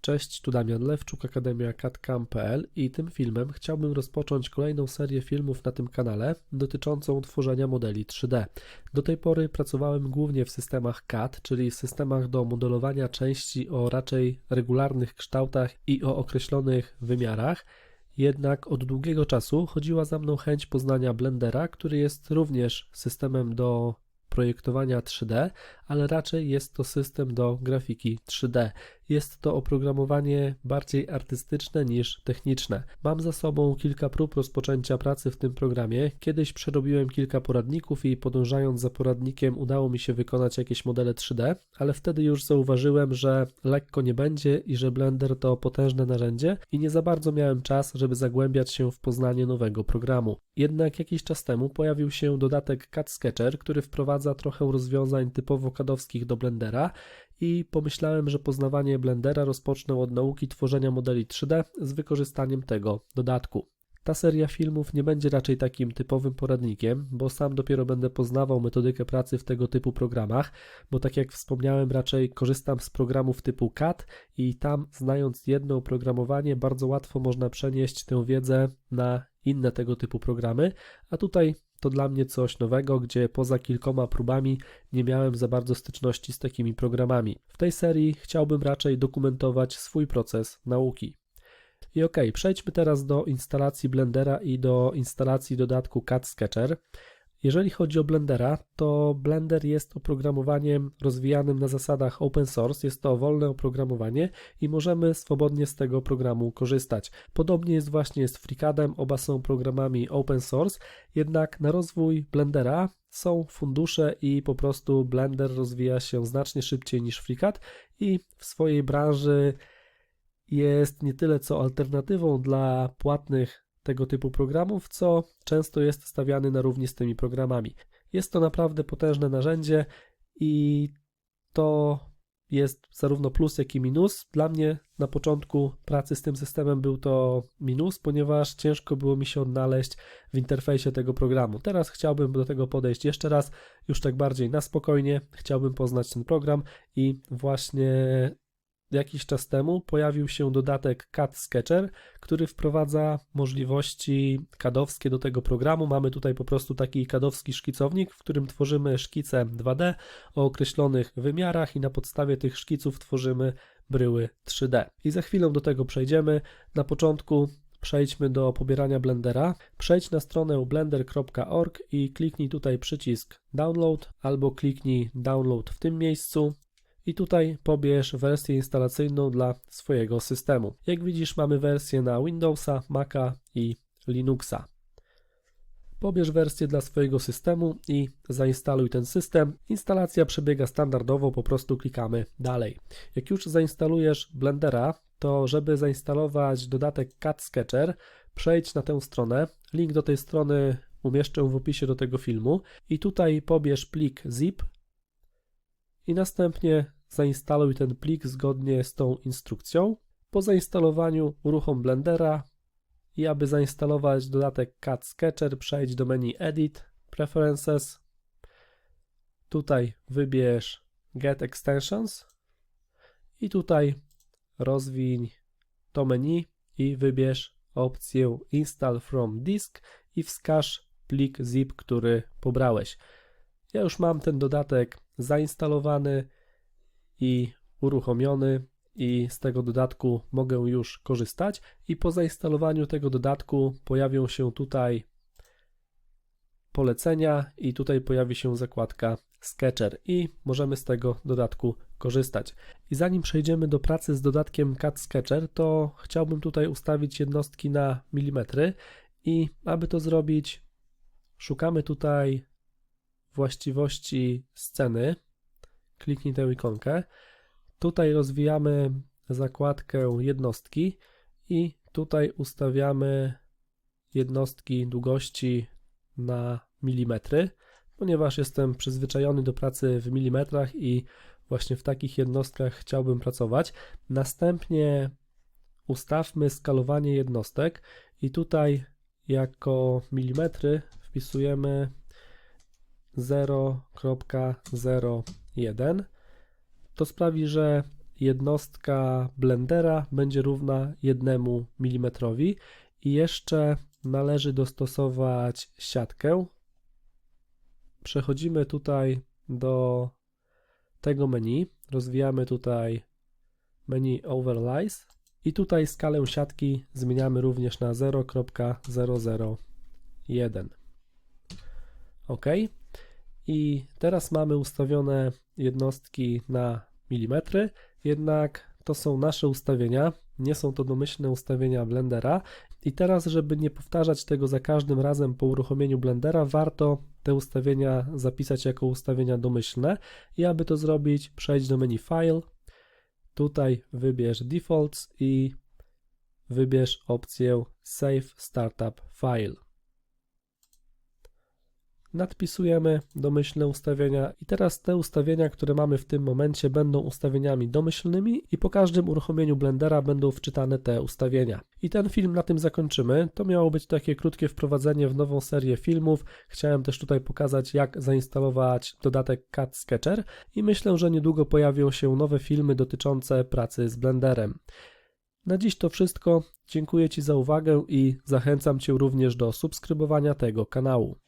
Cześć, tu Damian Lewczuk, Akademia CAD.cam.pl i tym filmem chciałbym rozpocząć kolejną serię filmów na tym kanale dotyczącą tworzenia modeli 3D. Do tej pory pracowałem głównie w systemach CAD, czyli w systemach do modelowania części o raczej regularnych kształtach i o określonych wymiarach. Jednak od długiego czasu chodziła za mną chęć poznania Blendera, który jest również systemem do projektowania 3D, ale raczej jest to system do grafiki 3D. Jest to oprogramowanie bardziej artystyczne niż techniczne. Mam za sobą kilka prób rozpoczęcia pracy w tym programie. Kiedyś przerobiłem kilka poradników i podążając za poradnikiem udało mi się wykonać jakieś modele 3D, ale wtedy już zauważyłem, że lekko nie będzie i że Blender to potężne narzędzie i nie za bardzo miałem czas, żeby zagłębiać się w poznanie nowego programu. Jednak jakiś czas temu pojawił się dodatek CAD Sketcher, który wprowadza trochę rozwiązań typowo CADowskich do Blendera i pomyślałem, że poznawanie Blendera rozpocznę od nauki tworzenia modeli 3D z wykorzystaniem tego dodatku. Ta seria filmów nie będzie raczej takim typowym poradnikiem, bo sam dopiero będę poznawał metodykę pracy w tego typu programach, bo tak jak wspomniałem, raczej korzystam z programów typu CAD i tam, znając jedno oprogramowanie, bardzo łatwo można przenieść tę wiedzę na inne tego typu programy, a tutaj to dla mnie coś nowego, gdzie poza kilkoma próbami nie miałem za bardzo styczności z takimi programami. W tej serii chciałbym raczej dokumentować swój proces nauki. I ok, przejdźmy teraz do instalacji Blendera i do instalacji dodatku CAD Sketcher. Jeżeli chodzi o Blendera, to Blender jest oprogramowaniem rozwijanym na zasadach open source, jest to wolne oprogramowanie i możemy swobodnie z tego programu korzystać. Podobnie jest właśnie z FreeCADem, oba są programami open source, jednak na rozwój Blendera są fundusze i po prostu Blender rozwija się znacznie szybciej niż FreeCAD i w swojej branży jest nie tyle co alternatywą dla płatnych tego typu programów, co często jest stawiany na równi z tymi programami. Jest to naprawdę potężne narzędzie i to jest zarówno plus, jak i minus. Dla mnie na początku pracy z tym systemem był to minus, ponieważ ciężko było mi się odnaleźć w interfejsie tego programu. Teraz chciałbym do tego podejść jeszcze raz, już tak bardziej na spokojnie. Chciałbym poznać ten program i właśnie jakiś czas temu pojawił się dodatek CAD Sketcher, który wprowadza możliwości kadowskie do tego programu. Mamy tutaj po prostu taki kadowski szkicownik, w którym tworzymy szkice 2D o określonych wymiarach i na podstawie tych szkiców tworzymy bryły 3D. I za chwilę do tego przejdziemy. Na początku przejdźmy do pobierania Blendera. Przejdź na stronę blender.org i kliknij tutaj przycisk Download albo kliknij Download w tym miejscu i tutaj pobierz wersję instalacyjną dla swojego systemu. Jak widzisz, mamy wersję na Windowsa, Maca i Linuxa. Pobierz wersję dla swojego systemu i zainstaluj ten system. Instalacja przebiega standardowo, po prostu klikamy dalej. Jak już zainstalujesz Blendera, to żeby zainstalować dodatek CAD Sketcher, przejdź na tę stronę. Link do tej strony umieszczę w opisie do tego filmu i tutaj pobierz plik zip i następnie zainstaluj ten plik zgodnie z tą instrukcją. Po zainstalowaniu uruchom Blendera i aby zainstalować dodatek CAD Sketcher przejdź do menu Edit, Preferences. Tutaj wybierz Get Extensions i tutaj rozwiń to menu i wybierz opcję Install from Disk i wskaż plik zip, który pobrałeś. Ja już mam ten dodatek zainstalowany i uruchomiony i z tego dodatku mogę już korzystać i po zainstalowaniu tego dodatku pojawią się tutaj polecenia i tutaj pojawi się zakładka Sketcher i możemy z tego dodatku korzystać. I zanim przejdziemy do pracy z dodatkiem CAD Sketcher, to chciałbym tutaj ustawić jednostki na milimetry i aby to zrobić szukamy tutaj właściwości sceny, kliknij tę ikonkę. Tutaj rozwijamy zakładkę jednostki i tutaj ustawiamy jednostki długości na milimetry, ponieważ jestem przyzwyczajony do pracy w milimetrach i właśnie w takich jednostkach chciałbym pracować. Następnie ustawmy skalowanie jednostek i tutaj jako milimetry wpisujemy 0.01 to sprawi, że jednostka blendera będzie równa 1 mm i jeszcze należy dostosować siatkę. Przechodzimy tutaj do tego menu, rozwijamy tutaj menu Overlays i tutaj skalę siatki zmieniamy również na 0.001. OK. I teraz mamy ustawione jednostki na milimetry, jednak to są nasze ustawienia, nie są to domyślne ustawienia Blendera. I teraz, żeby nie powtarzać tego za każdym razem po uruchomieniu Blendera, warto te ustawienia zapisać jako ustawienia domyślne. I aby to zrobić, przejdź do menu File, tutaj wybierz Defaults i wybierz opcję Save Startup File nadpisujemy domyślne ustawienia i teraz te ustawienia, które mamy w tym momencie będą ustawieniami domyślnymi i po każdym uruchomieniu Blendera będą wczytane te ustawienia. I ten film na tym zakończymy. To miało być takie krótkie wprowadzenie w nową serię filmów. Chciałem też tutaj pokazać jak zainstalować dodatek Cut Sketcher i myślę, że niedługo pojawią się nowe filmy dotyczące pracy z Blenderem. Na dziś to wszystko. Dziękuję Ci za uwagę i zachęcam Cię również do subskrybowania tego kanału.